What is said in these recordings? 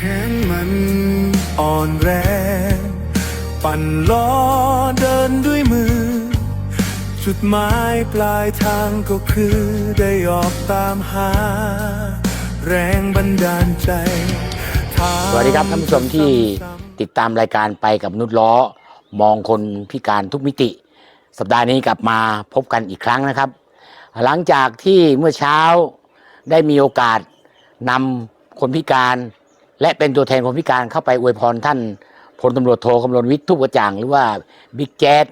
แขนมันอ่อนแรง ปั่นล้อเดินด้วยมือ จุดหมายปลายทางก็คือได้ออกตามหา แรงบันดาลใจสวัสดีครับท่านผู้ชมที่ติดตามรายการไปกับนุชล้อ มองคนพิการทุกมิติ สัปดาห์นี้กลับมาพบกันอีกครั้งนะครับ หลังจากที่เมื่อเช้าได้มีโอกาสนำคนพิการ และเป็นตัวแทนคนพิการเข้าไปอวยพรท่านพลตำรวจโทคำรณวิทย์ทุกกระจ่างหรือว่าบิ๊กแจ๊ด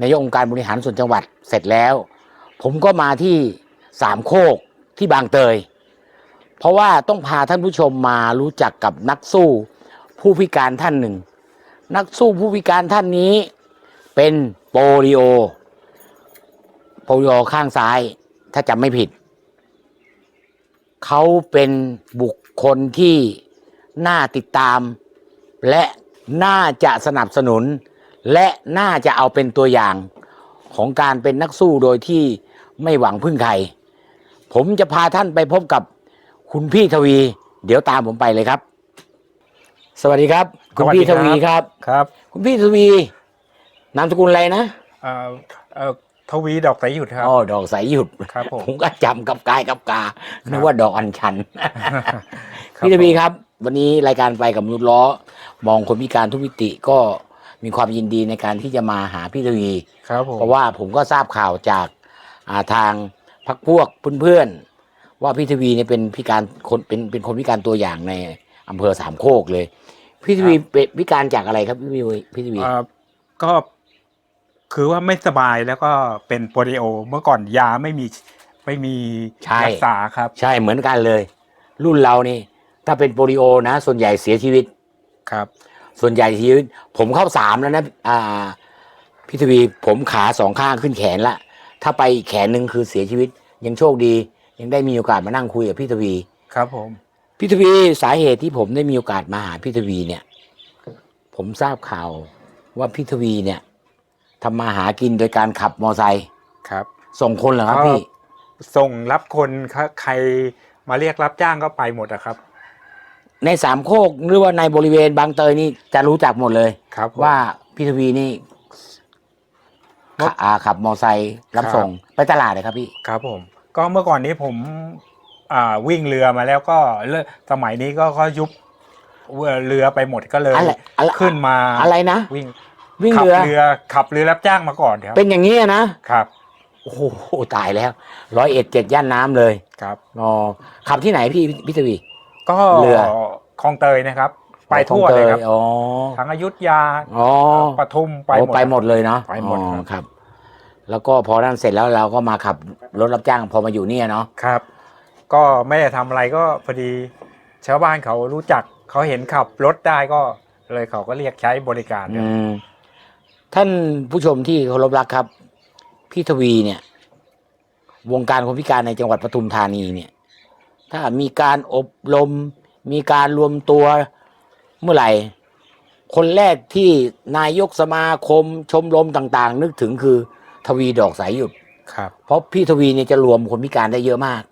นายกองค์การบริหารส่วนจังหวัดเสร็จแล้ว ผมก็มาที่สามโคกที่บางเตย เพราะว่าต้องพาท่านผู้ชมมารู้จักกับนักสู้ผู้พิการท่านหนึ่ง นักสู้ผู้พิการท่านนี้เป็นโปลิโอ โปลิโอข้างซ้ายถ้าจำไม่ผิด เขาเป็นบุคคลที่ น่าติดตาม และน่าจะสนับสนุน และน่าจะเอาเป็นตัวอย่างของการเป็นนักสู้โดยที่ไม่หวังพึ่งใคร ผมจะพาท่านไปพบกับคุณพี่ทวี เดี๋ยวตามผมไปเลยครับ สวัสดีครับ คุณพี่สวัทสดีวีครับครับครับคุณพี่ทวีนามสกุลอะไรนะเอ่อเอ่อทวีดอกสายหยุดครับ อ๋อดอกสายหยุด ครับผมผมก็จำกับกายกับกาครับนึกว่าดอกอัญชันครับพี่ทวีครับวันนี้รายการไปกับมนุษย์ล้อ มองคนพิการทุกมิติก็มีความยินดีในการที่จะมาหาพี่ทวีครับผมเพราะว่าผมก็ทราบข่าวจากอ่าทางพักพวกเพื่อนๆว่าพี่ทวีเนี่ยเป็นพิการคนเป็นเป็นคนพิการตัวอย่างในอำเภอสามโคกเลย พี่ทวีเป็นพิการจากอะไรครับพี่ทวีพี่ทวีเอ่อก็คือว่าไม่สบายแล้วก็เป็นโปลิโอ เมื่อก่อนยาไม่มีไม่มีใช่ รักษาครับ ใช่เหมือนกันเลย รุ่นเรานี่ ถ้าเป็นโปลิโอนะ ส่วนใหญ่เสียชีวิต ครับ ส่วนใหญ่เสียชีวิต ผมเข้าสามแล้วนะอ่าพี่ทวีผมขาสองข้างขึ้นแขนละถ้าไปอีกแขนหนึ่งคือเสียชีวิต ยังโชคดี ยังได้มีโอกาสมานั่งคุยกับพี่ทวี ครับผม พี่ทวีสาเหตุที่ผมได้มีโอกาสมาหาพี่ทวีเนี่ย ผมทราบข่าวว่าพี่ทวีเนี่ยทำมาหากินโดยการขับมอไซค์ครับ ส่งคนเหรอครับก็พี่ ส่งรับคนครับใครมาเรียกรับจ้างก็ไปหมดอะครับ ในสามโคกหรือว่าในบริเวณบางเตยนี่จะรู้จักหมดเลยครับผม ว่าพี่ทวีนี่รถอ่าขับมอไซค์รับครับส่งไปตลาดเลยครับพี่ ครับผม ก็เมื่อก่อนนี้ผมอ่าวิ่งเรือมาแล้วก็เลิกสมัยนี้ก็ก็ยุบเรือไปหมดก็เลยอะไรอะไร ขึ้นมาอะไรนะ วิ่งวิ่งขัเรือ เรือขับเรือรับจ้างมาก่อนครับเป็นอย่างนี้อะนะครับโอ้โหตายแล้วร้อยเอ็ดเจ็ดย่านน้ำเลยครับ อ๋อขับที่ไหนพี่พี่ทวี ก็เรือคลองเตยนะครับ ไปทั่วคองเลยครับอ๋อทั้งอยุธยาอ๋อปทุมไปโอ้หมดไปหมดเลยเนาะไปหมดอ๋อครับครับ แล้วก็พอนั่นเสร็จแล้วเราก็มาขับรถรับจ้างพอมาอยู่เนี่ยเนาะครับ ก็ไม่ได้ทำอะไรก็พอดีชาวบ้านเขารู้จักเขาเห็นขับรถได้ก็เลยเขาก็เรียกใช้บริการอืมท่านผู้ชมที่เคารพรักครับ พี่ทวีเนี่ย วงการคนพิการในจังหวัดปทุมธานีเนี่ย ถ้ามีการอบรม มีการรวมตัวเมื่อไหร่ คนแรกที่นายกสมาคมชมรมต่าง ๆ นึกถึงคือทวีดอกสายหยุดครับ เพราะพี่ทวีเนี่ยจะรวมคนพิการได้เยอะมาก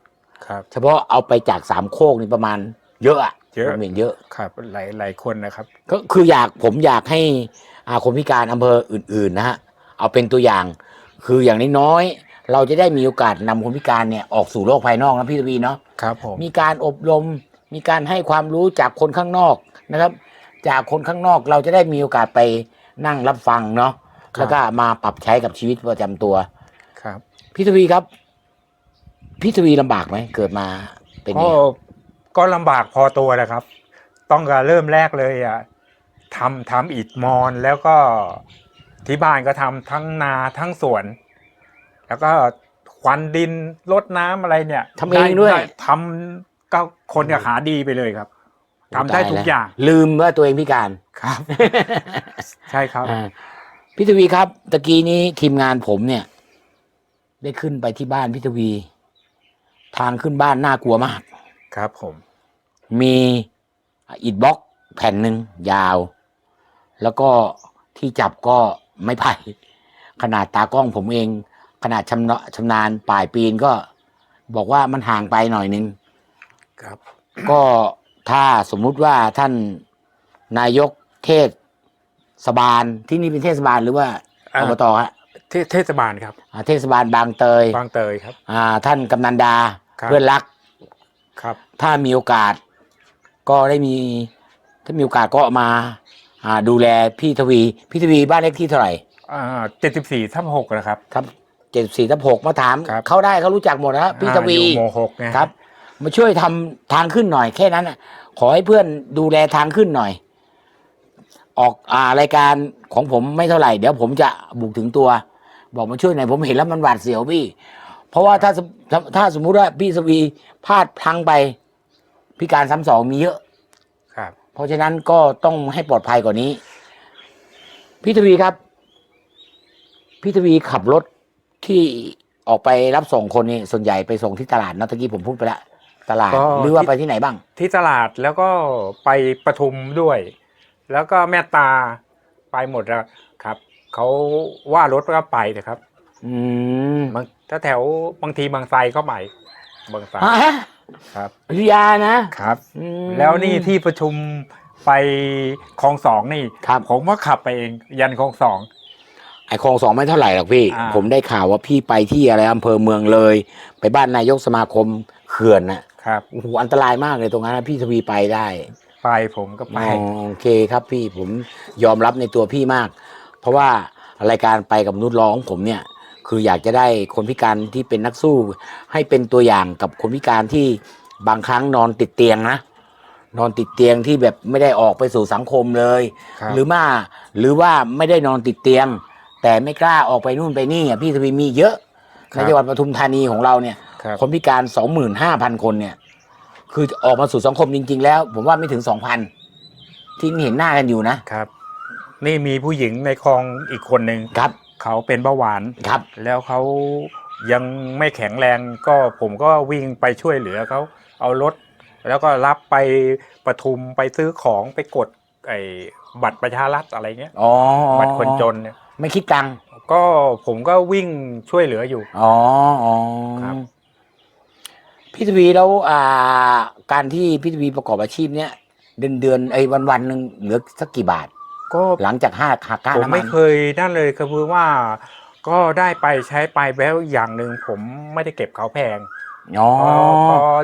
ครับ เฉพาะเอาไปจากสามโคกนี่ประมาณ เยอะอะเยอะผมเห็นเยอะครับ หลายหลายคนนะครับ ก็คืออยากผมอยากให้อาคนพิการอำเภออื่น ๆ นะฮะเอาเป็นตัวอย่าง คืออย่างน้อยๆเราจะได้มีโอกาสนำคนพิการเนี่ยออกสู่โลกภายนอกนะพี่ทวีเนาะ ครับผมมีการอบรม มีการให้ความรู้จากคนข้างนอกนะครับ จากคนข้างนอกเราจะได้มีโอกาสไปนั่งรับฟังเนาะแล้วก็มาปรับใช้กับชีวิตประจำตัวครับพี่ทวีครับพี่ทวีลำบากไหมเกิดมาเป็นก็นี้ก็ลำบากพอตัวแหละครับ ต้องการเริ่มแรกเลยอะทำทำอิฐมอนแล้วก็ที่บ้านก็ทำทั้งนาทั้งสวน แล้วก็ ควันดินรดน้ำอะไรเนี่ยทำเองด้วย ไทำก็คนกับขาดีไปเลยครับทำได้ทุกอย่างลืมว่าตัวเองพิการ ครับ ใช่ครับ อ่าพี่ทวีครับตะกี้นี้ทีมงานผมเนี่ย ได้ขึ้นไปที่บ้านพี่ทวี ทางขึ้นบ้านน่ากลัวมาก ครับผม มีอิฐบล็อกแผ่นหนึ่งยาว แล้วก็ที่จับก็ไม่ไผ่ขนาดตากล้องผมเอง ขนาดชำนาชำนาญป่ายปีนก็บอกว่ามันห่างไปหน่อยนึง ครับ ก็ถ้าสมมุติว่าท่านนายกเทศบาลที่นี่เป็นเทศบาลหรือว่าอ่า อบตฮะเทเทศบาลครับอ่าเทศบาลบางเตยบางเตยครับ อ่าท่านกำนันดาครับ เพื่อนรัก ครับ ถ้ามีโอกาส ก็ได้มี ถ้ามีโอกาสก็มา อ่าดูแลพี่ทวี พี่ทวีบ้านเลขที่เท่าไหร่ อ่าเจ็ดสิบสี่ทับหกนะครับ ครับ เจ็ดสี่ทับหกมาถามครับ เขาได้เขารู้จักหมดนะพี่ทวีอ่าอยู่โมหกไงครับ มาช่วยทำทางขึ้นหน่อยแค่นั้นน่ะ ขอให้เพื่อนดูแลทางขึ้นหน่อย ออกอ่ารายการของผมไม่เท่าไหร่ เดี๋ยวผมจะบุกถึงตัว บอกมาช่วยหน่อยผมเห็นแล้วมันหวาดเสียวพี่ เพราะว่าถ้าสมถ้าถ้าสมมุติว่าพี่สวีพลาดพลังไปพิการซ้ำสองมีเยอะ ครับ เพราะฉะนั้นก็ต้องให้ปลอดภัยกว่านี้ พี่ทวีครับ พี่ทวีขับรถ ที่ออกไปรับส่งคนนี่ส่วนใหญ่ไปส่งที่ตลาดนะตะกี้ผมพูดไปแล้วตลาดก็ หรือว่าที่ไปที่ไหนบ้าง ที่ตลาดแล้วก็ไปปทุมด้วย แล้วก็แม่ตาไปหมดแล้วครับเขาว่ารถก็ไปนะครับอืมบางถ้าแถวบางทีบางไทรก็ไปบางไทรฮะครับอยุธยานะครับ อืมแล้วนี่ที่ประชุมไปคลองสองนี่ครับผมว่าขับไปเองยันคลองสอง ไอคลองสองไม่เท่าไหร่หรอกพี่ อ่า ผมได้ข่าวว่าพี่ไปที่อะไรอำเภอเมืองเลย ไปบ้านนายกสมาคมเขื่อนน่ะครับ โอ้โหอันตรายมากเลยตรงนั้นนะพี่ทวีไปได้ไปผมก็ไป อ๋อโอเคครับพี่ผมยอมรับในตัวพี่มาก เพราะว่ารายการไปกับมนุษย์ร้องผมเนี่ย คืออยากจะได้คนพิการที่เป็นนักสู้ ให้เป็นตัวอย่างกับคนพิการที่บางครั้งนอนติดเตียงนะนอนติดเตียงที่แบบไม่ได้ออกไปสู่สังคมเลย ครับ หรือว่าหรือว่าไม่ได้นอนติดเตียง แต่ไม่กล้าออกไปนู่นไปนี่อะพี่ทวีมีเยอะในจังหวัดปทุมธานีของเราเนี่ย ครับคนพิการสองหมื่นห้าพันคนเนี่ย คือออกมาสู่สังคมจริง ๆ แล้ว ผมว่าไม่ถึงสองพันที่เห็นหน้ากันอยู่นะครับ นี่มีผู้หญิงในคลองอีกคนหนึ่งครับเขาเป็นเบาหวาน ครับ แล้วเขายังไม่แข็งแรงก็ผมก็วิ่งไปช่วยเหลือเขาเอารถ แล้วก็รับไปปทุมไปซื้อของไปกดไอ้บัตรประชารัฐอะไรเงี้ย อ๋อบัตรคนจนเนี่ย ไม่คิดตังค์ก็ผมก็วิ่งช่วยเหลืออยู่ อ๋ออ๋อครับ พี่ทวีแล้วอ่า การที่พี่ทวีประกอบอาชีพเนี้ยเดือนเดือนไอ้วันวันๆหนึ่งเหลือสักกี่บาท ก็หลังจากห้าหักค่าผมน้ำมัไม่นเคยนั่นเลยคือว่า ก็ได้ไปใช้ไปแล้วอย่างหนึ่งผมไม่ได้เก็บเขาแพงอ๋อพอ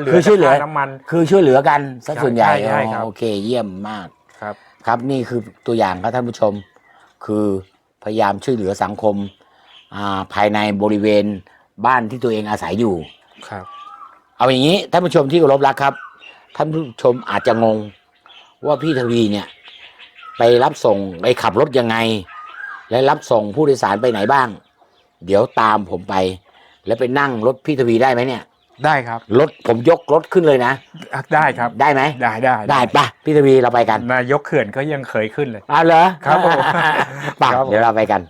เหลือคือช่วยเหลือ แต่ค่าน้ำมัน คือช่วยเหลือกันซะใช่ส่วนใหญ่ใช่ใช่ครับ อ๋อโอเคเยี่ยมมาก ครับ ครับนี่คือตัวอย่างครับท่านผู้ชม คือ พยายามช่วยเหลือสังคมอ่าภายในบริเวณบ้านที่ตัวเองอาศัยอยู่ครับ เอาอย่างนี้ท่านผู้ชมที่เคารพรักครับ ท่านผู้ชมอาจจะงง ว่าพี่ทวีเนี่ย ไปรับส่งไปขับรถยังไง และรับส่งผู้โดยสารไปไหนบ้าง เดี๋ยวตามผมไป แล้วไปนั่งรถพี่ทวีได้ไหมเนี่ย ได้ครับรถผมยกรถขึ้นเลยนะได้ครับได้ไหมได้ได้ได้ปะพี่ทวีเราไปกันนายกเขื่อนก็ยังเคยขึ้นเลยเอาเหรอครับผมปะครับผมเดี๋ยวเราไปกัน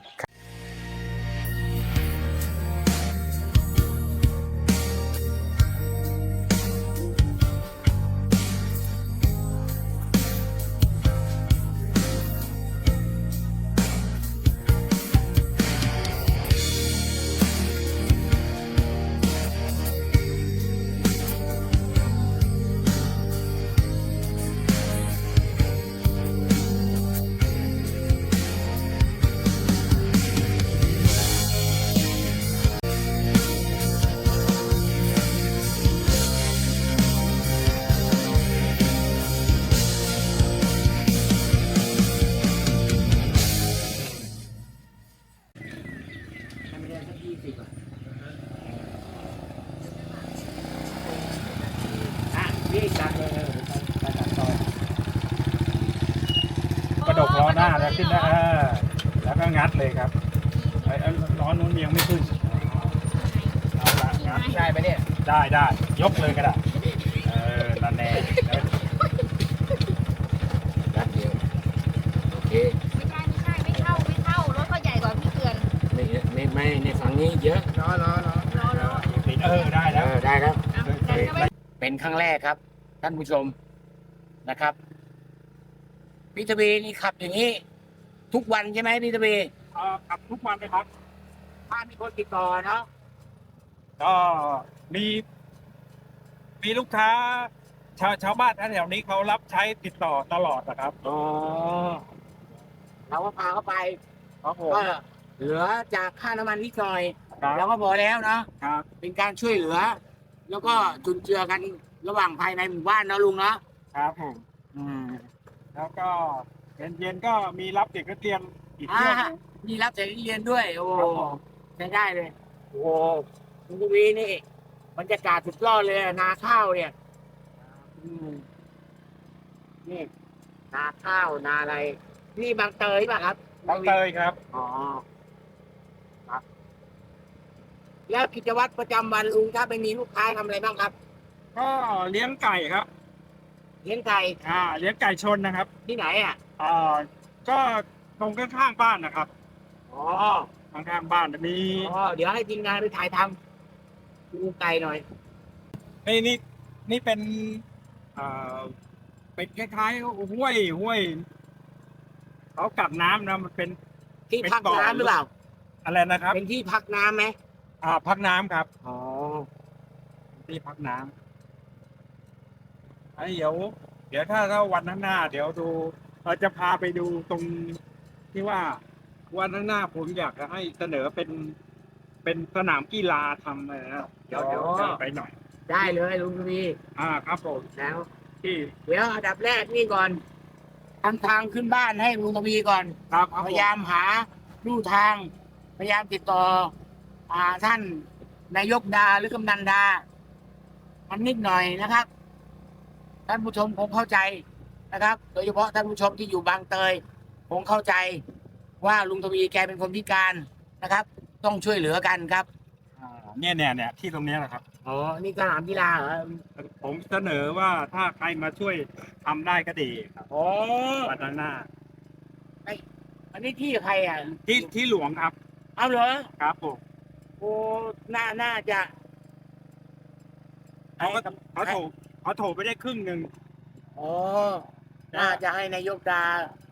น้าแล้วขึ้นได้เออแล้วก็งัดเลยครับไอ้ไอ้ล้อนู้นยังไม่ขึ้นเอาละงัดได้ไหมเนี่ยได้ได้ยกเลยก็ได้เออนั่นแน่แล้วนัดเดียวโอเคไม่ใช่ไม่ใช่ไม่เข้าไม่เข้ารถเขาใหญ่กว่าพี่เกลือนไม่ไม่ไม่ในฝั่งนี้เยอะรอรอติดเออได้เอแล้วอได้ครับ เอาแต่ก็ไม่เป็นครั้งแรกครับ ท่านผู้ชมนะครับพี่ทวีนี่ขับอย่างนี้ ทุกวันใช่ไหมพี่ทวีเอ่อขับทุกวันเลยครับ ถ้ามีคนติดต่อเนาะก็มีมีลูกค้า ชาวชาวบ้านแถวนี้เขารับใช้ติดต่อตลอดนะครับอ๋อเราก็พาเขาไปครับผมก็เหลือจากค่าน้ำมันนิดหน่อยครับเราก็พอแล้วเนาะครับเป็นการช่วยเหลือ แล้วก็จุนเจือกันระหว่างภายในหมู่บ้านเนาะลุงเนาะครับผมอืมแล้วก็ เย็นๆก็มีรับเด็กนักเรียนอีกอ่าเที่ยวหนึ่ง มีรับเด็กนักเรียนด้วย โอ้ครับผม ใช้ได้เลย โอ้ลุงทวีนี่บรรยากาศสุดยอดเลยอะนาข้าวเนี่ยอืมนี่นาข้าวนาอะไร นี่บางเตยป่ะครับบางเตยครับ อ๋อครับ แล้วกิจวัตรประจำวันลุงถ้าไปมีลูกค้าทำอะไรบ้างครับก็เลี้ยงไก่ครับ เลี้ยงไก่อ่า เลี้ยงไก่ชนนะครับ ที่ไหนอะ อ่าก็ตรงข้างๆบ้านนะครับอ๋อข้างๆบ้านมีอ๋อเดี๋ยวให้ทีมงานไปถ่ายทำดูไก่หน่อย นี่นี่นี่เป็นอ่าเป็นคล้ายๆห้วยห้วยเขากัดน้ำนะมันเป็นที่เป็นพักบ่อน้ำหรือเปล่า อะไรนะครับ เป็นที่พักน้ำไหมอ่า พักน้ำครับอ๋อที่พักน้ำไอ้เดี๋ยว เดี๋ยวถ้าถ้าวันข้างหน้า เดี๋ยวดู เราจะพาไปดูตรงที่ว่าวันข้างหน้าผมอยากจะให้เสนอเป็นเป็นสนามกีฬาทำอะไรนะเดี๋ยวเดี๋ยวเดินไปหน่อย ได้เลยลุงทวีอ่าครับผมแล้วที่เดี๋ยวอันดับแรกนี่ก่อนทำทางขึ้นบ้านให้ลุงทวีก่อน ครับครับพผมยายามหาลู่ทาง พยายามติดต่อ อ่าท่านนายกดาหรือกำนันดามันนิดหน่อยนะครับ ท่านผู้ชมคงเข้าใจ นะครับ โดยเฉพาะท่านผู้ชมที่อยู่บางเตยคงเข้าใจว่าลุงทวีแกเป็นคนพิการนะครับ ต้องช่วยเหลือกันครับอ่าเนี่ยเนี่ยเนี่ยที่ตรงเนี้ยแหละครับ อ๋อนี่สนามกีฬาเหรอผมเสนอว่าถ้าใครมาช่วยทำได้ก็ดีครับอ๋อวันข้างหน้าอันนี้ที่ใครอะที่ที่หลวงครับเอาเหรอครับผมโอ้น่าน่าจะเขาก็เขาโถเขาโถไปได้ครึ่งหนึ่งอ๋อ น่าจะให้นายกดา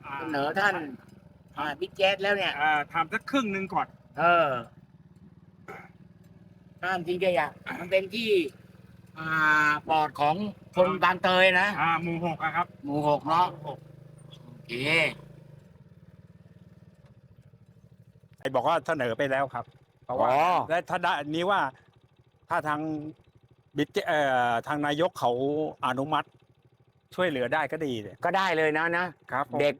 อ่าเสนอท่านอ่าบิ๊กแจ๊สแล้วเนี่ย อ่าทำสักครึ่งหนึ่งก่อน เออห้ามทิ้งขยะมันเป็นที่ อ่าปลอดของคนบางเตยนะ อ่าหมู่หกอะครับหมู่หกเนาะโอเค ไอ้บอกว่าเสนอไปแล้วครับ เพราะว่าอ๋อ และถ้าได้อันนี้ว่าถ้าทางบิจเอ่อทางนายกเขาอนุมัติ ช่วยเหลือได้ก็ดีเลยก็ได้เลยนะนะครับผมเด็ก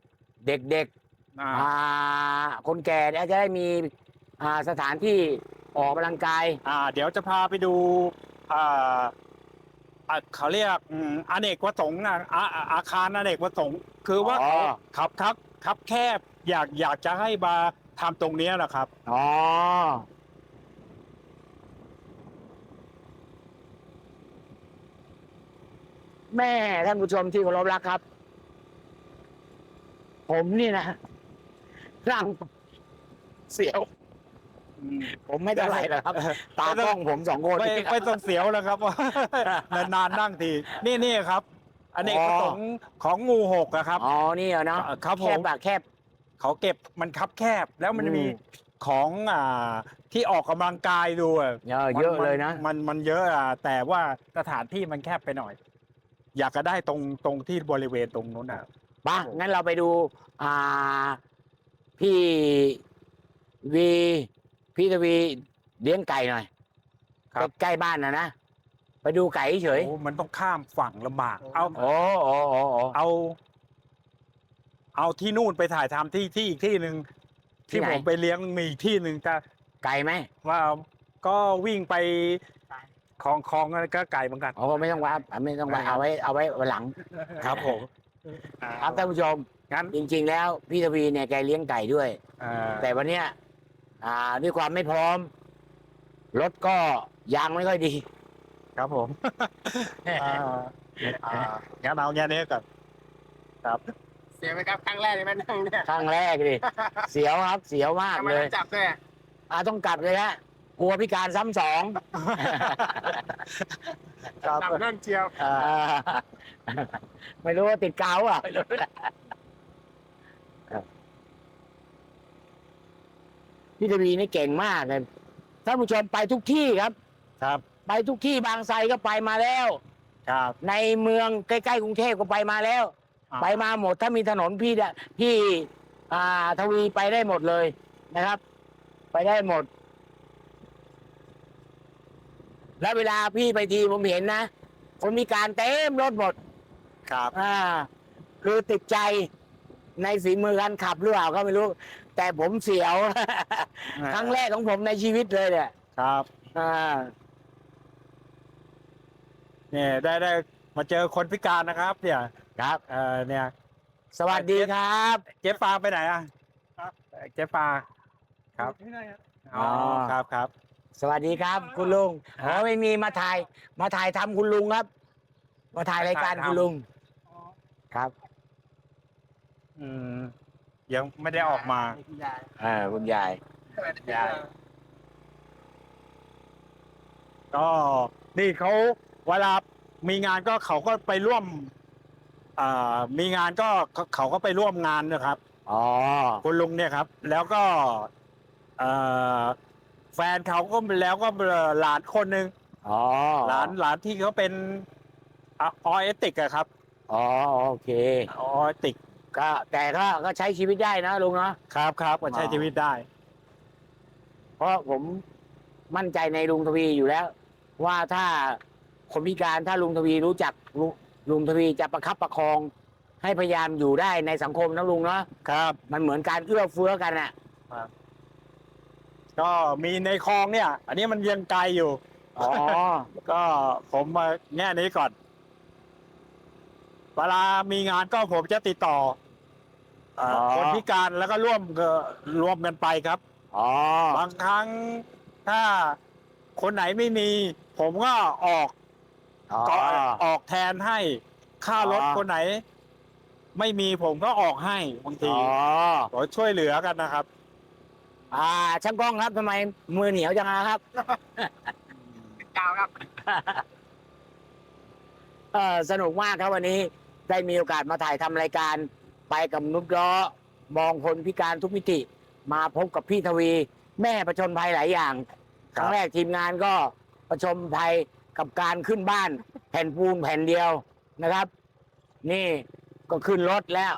เด็กเด็กอ่าอ่าคนแก่เนี่ยจะได้มีอ่าสถานที่ออกกำลังกาย อ่า เดี๋ยวจะพาไปดูอ่าอ่าเขาเรียกอืมอเนกประสงค์นะอาอาอาคารอเนกประสงค์คือว่าอ๋อ ครับครับครับแคบอยากอยากจะให้มาทำตรงเนี้ยแหละครับ อ๋อ แม่ท่านผู้ชมที่เคารพรักครับ ผมนี่นะร่างเสียว ผมไม่เท่าไหร่หรอกครับ ตากล้องผมสองคนไม่ไม่ต้องเสียวแล้วครับ นานๆนั่งทีนี่นี่ครับอเนกประสงค์ของงูหกอะครับอ๋อนี่เหรอเนาะครับผมแคบปากแคบเขาเก็บมันคับแคบแล้วมันอืมมีของอ่าที่ออกกำลังกายดูอะเยอะเยอะมันเลยนะ มันมันเยอะอะแต่ว่าสถานที่มันแคบไปหน่อย อยากจะได้ตรงตรงที่บริเวณตรงนู้นอะป่ะงั้นเราไปดู อ่า พี่วีพี่ทวีเลี้ยงไก่หน่อยครับ ใกล้ๆบ้านนะนะไปดูไก่เฉยโอ้มันต้องข้ามฝั่งลำบาก เอาโอ้โอ้โอ้โอ้ เอา เอาที่นู่นไปถ่ายทำที่ที่อีกที่หนึ่งที่ที่ไหน ผมไปเลี้ยงมีอีกที่หนึ่งแต่ไก่ไหมว่าก็วิ่งไป คลองคลองก็ไก่เหมือนกัน อ๋อไม่ต้องว่าไม่ต้องว่าครับเอาไว้เอาไว้วันหลัง ครับผมครับท่านผู้ชมงั้นจริง ๆ แล้วพี่ทวีเนี่ยแกเลี้ยงไก่ด้วยอ่าแต่วันเนี้ยอ่าด้วยความไม่พร้อมรถก็ยางไม่ค่อยดี ครับผมอ่าอ่างั้นเอาแค่นี้ก่อนครับเสียไหมครับครั้งแรกเลยไหมนั่งเนี่ยครั้งแรกดิเสียวครับ เสียวมากทำไมเลต้อยงจับด้วยอ่าต้องกลับเลยฮะ กลัวพิการซ้ำสอง ครับจับนั่นเจียว อ่าไม่รู้ว่าติดกาวอะไม่รู้พี่ทวีนี่เก่งมากเลยท่านผู้ชมไปทุกที่ครับ ครับ ไปทุกที่บางไทรก็ไปมาแล้ว ครับในเมืองใกล้ๆกรุงเทพก็ไปมาแล้ว อ่าไปมาหมดถ้ามีถนนพี่เนี่ยพี่ อ่า ทวีไปได้หมดเลยนะครับ ไปได้หมด แล้วเวลาพี่ไปทีผมเห็นนะคนมีการเต็มรถหมดครับอ่าคือติดใจในฝีมือการขับหรือเปล่าก็ไม่รู้ แต่ผมเสียว ครั้งแรกของผมในชีวิตเลยเนี่ยครับอ่าเนี่ยได้ได้มาเจอคนพิการนะครับ เนี่ยครับเออเนี่ย สวัสดีครับ เจ๊ฟางไปไหนอะครับเจ๊ฟางครับที่ไหนครับอ๋อครับครับ สวัสดีครับ คุณลุงอ๋อไม่มีมาถ่าย มาถ่ายทำคุณลุงครับ มาถ่ายรายการคุณลุง ครับอืมยังไม่ได้ออกมาอ่าคุณยาย ยายก็นี่เขาเวลามีงานก็เขาก็ไปร่วมอ่ามีงานก็เขาเขาก็ไปร่วมงานนะครับ อ๋อ คุณลุงเนี่ยครับ แล้วก็เอ่อ แฟนเขาก็แล้วก็หลานคนหนึ่งอ๋อหลานหลานที่เขาเป็นออเอติกอะครับอ๋อโอเคออเอติกก็แต่ก็ก็ใช้ชีวิตได้นะลุงเนาะครับครับก็ใช้อ๋อชีวิตได้ เพราะผมมั่นใจในลุงทวีอยู่แล้ว ว่าถ้าคนพิการถ้าลุงทวีรู้จักลุงลุงทวีจะประคับประคอง ให้พยายามอยู่ได้ในสังคมนะลุงเนาะครับ มันเหมือนการเอื้อเฟื้อกันอะ ก็มีในคลองเนี่ย อันนี้มันยังไกลอยู่ อ๋อ ก็ผมมาแง่นี้ก่อน เวลามีงานก็ผมจะติดต่อเอ่ออ๋อคนพิการแล้วก็ร่วมก็รวมกันไปครับ อ๋อ บางครั้งถ้าคนไหนไม่มี ผมก็ออกอ๋อ ก็ออกแทนให้ค่ารถอ๋อ คนไหน ไม่มีผมก็ออกให้บางทีอ๋อก็ช่วยเหลือกันนะครับ อ่าช่างกล้องครับทำไมมือเหนียวจังนะครับ กาวครับ เออสนุกมากครับวันนี้ได้มีโอกาสมาถ่ายทำรายการ ไปกับนุชล้อมองคนพิการทุกมิติ มาพบกับพี่ทวี แม่ประชนภัยหลายอย่างคครับ รั้งแรกทีมงานก็ประชนภัยกับการขึ้นบ้าน แผ่นปูนแผ่นเดียวนะครับ นี่ก็ขึ้นรถแล้ว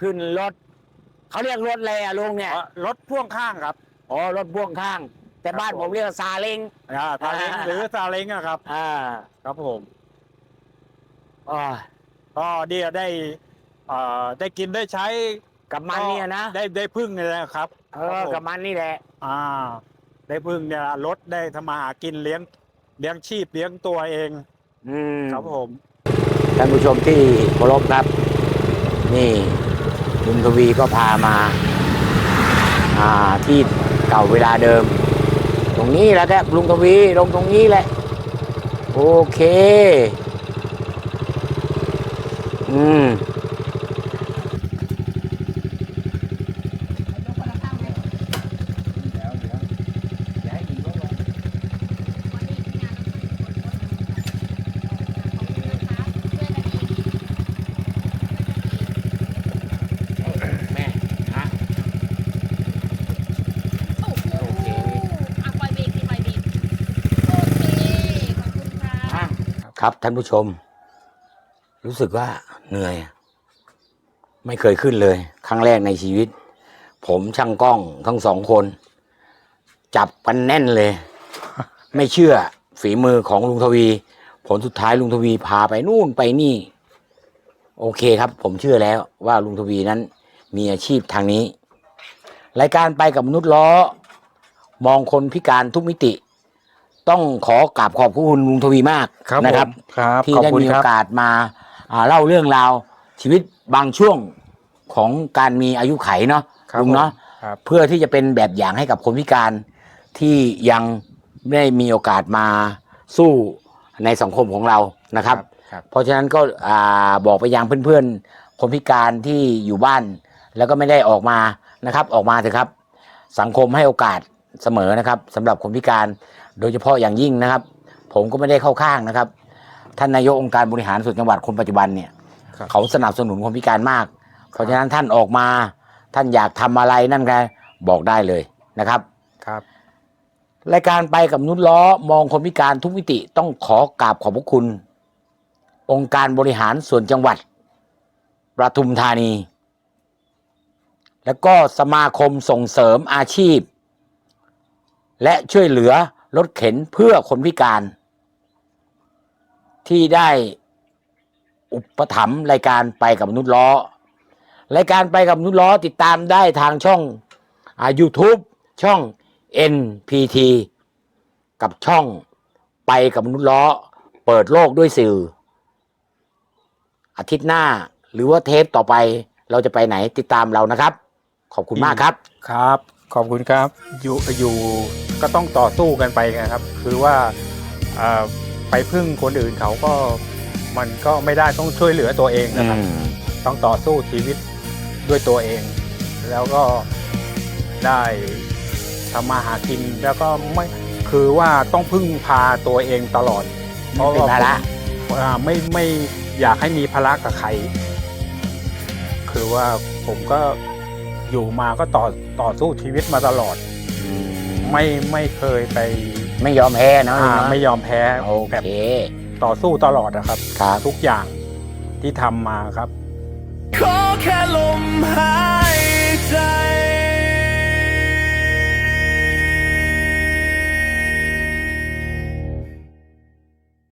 ขึ้นรถ เขาเรียกรถอะไรอะลุงเนี่ยเอ่อรถพ่วงข้างครับ อ๋อ รถพ่วงข้าง แต่บ้านครับผผมมเรียกว่าซาเล้งอ่าซาเล้งอ่าหรือซาเล้งอะครับ อ่า ครับผมอ๋อก็เดียได้เอ่อได้กินได้ใช้กับมันเนี่ยนะ ได้ได้พึ่งเนี่ยนะครับ เอคอรับผมกับมันนี่แหละ อ่า ได้พึ่งเนี่ยรถได้ทำมาหากินเลี้ยงเลี้ยงชีพเลี้ยงตัวเอง อืม ครับผม ท่านผู้ชมที่เคารพครับ นี่ ลุงทวีก็พามาาที่เก่าเวลาเดิม ตรงนี้แหละครับลุงทวีลงตรงนี้แหละ โอเค อืม แม่ฮะ โอ้โหอะปล่อยเบรกสิปล่อยเบรกโอเค ขอบคุณค่ะ อะครับ ท่านผู้ชม รู้สึกว่าเหนื่อย ไม่เคยขึ้นเลย ครั้งแรกในชีวิต ผมช่างกล้องทั้งสองคน จับกันแน่นเลย ไม่เชื่อฝีมือของลุงทวี ผลสุดท้ายลุงทวีพาไปนู่นไปนี่ โอเคครับ ผมเชื่อแล้วว่าลุงทวีนั้น มีอาชีพทางนี้ รายการไปกับมนุษย์ล้อ มองคนพิการทุกมิติ ต้องขอกราบขอบคุณลุงทวีมากนะครับครับที่ขอบได้คุณมีคโอรับ กาสมาอ่าเล่าเรื่องราวชีวิตบางช่วงของการมีอายุไขเนาะครับลุงเนาะครับ เพื่อที่จะเป็นแบบอย่างให้กับคนพิการที่ยังไม่ได้มีโอกาสมาสู้ในสังคมของเรานะครับ ครับ เพราะฉะนั้นก็อ่าบอกไปยังเพื่อนๆ คนพิการที่อยู่บ้าน แล้วก็ไม่ได้ออกมานะครับ ออกมาเถอะครับ สังคมให้โอกาสเสมอนะครับสำหรับคนพิการ โดยเฉพาะอย่างยิ่งนะครับ ผมก็ไม่ได้เข้าข้างนะครับ ท่านนายกองค์การบริหารส่วนจังหวัดคนปัจจุบันเนี่ย ครับ เขาสนับสนุนคนพิการมาก เพราะฉะนั้นท่านออกมา ท่านอยากทำอะไรนั่นไงบอกได้เลยนะครับ ครับ รายการไปกับนุชล้อมองคนพิการทุกมิติต้องขอกราบขอบพระคุณ องค์การบริหารส่วนจังหวัดประทุมธานี แล้วก็สมาคมส่งเสริมอาชีพ และช่วยเหลือ รถเข็นเพื่อคนพิการ ที่ได้อุปถัมภ์รายการไปกับมนุษย์ล้อ รายการไปกับมนุษย์ล้อติดตามได้ทางช่องอ่า YouTube ช่อง NPT กับช่องไปกับมนุษย์ล้อ เปิดโลกด้วยสื่อ อาทิตย์หน้าหรือว่าเทปต่อไปเราจะไปไหนติดตามเรานะครับ ขอบคุณมากครับครับ ขอบคุณครับอยู่อยู่ก็ต้องต่อสู้กันไปนะครับ คือว่าเอ่อไปพึ่งคนอื่นเขาก็มันก็ไม่ได้ต้องช่วยเหลือตัวเองนะครับ ต้องต่อสู้ชีวิตด้วยตัวเอง แล้วก็ได้ทำมาหากินแล้วก็ไม่คือว่าต้องพึ่งพาตัวเองตลอดไม่เป็นภาระอ่าไม่ไม่อยากให้มีภาระกับใคร คือว่าผมก็ อยู่มาก็ต่อต่อสู้ชีวิตมาตลอด ไม่ไม่เคยไปไม่ยอมแพ้เนอะอ่าลุงเนอะไม่ยอมแพ้โอแบบเคต่อสู้ตลอดนะครับ ครับ ทุกอย่างที่ทำมาครับ ขอแค่ลมหายใจ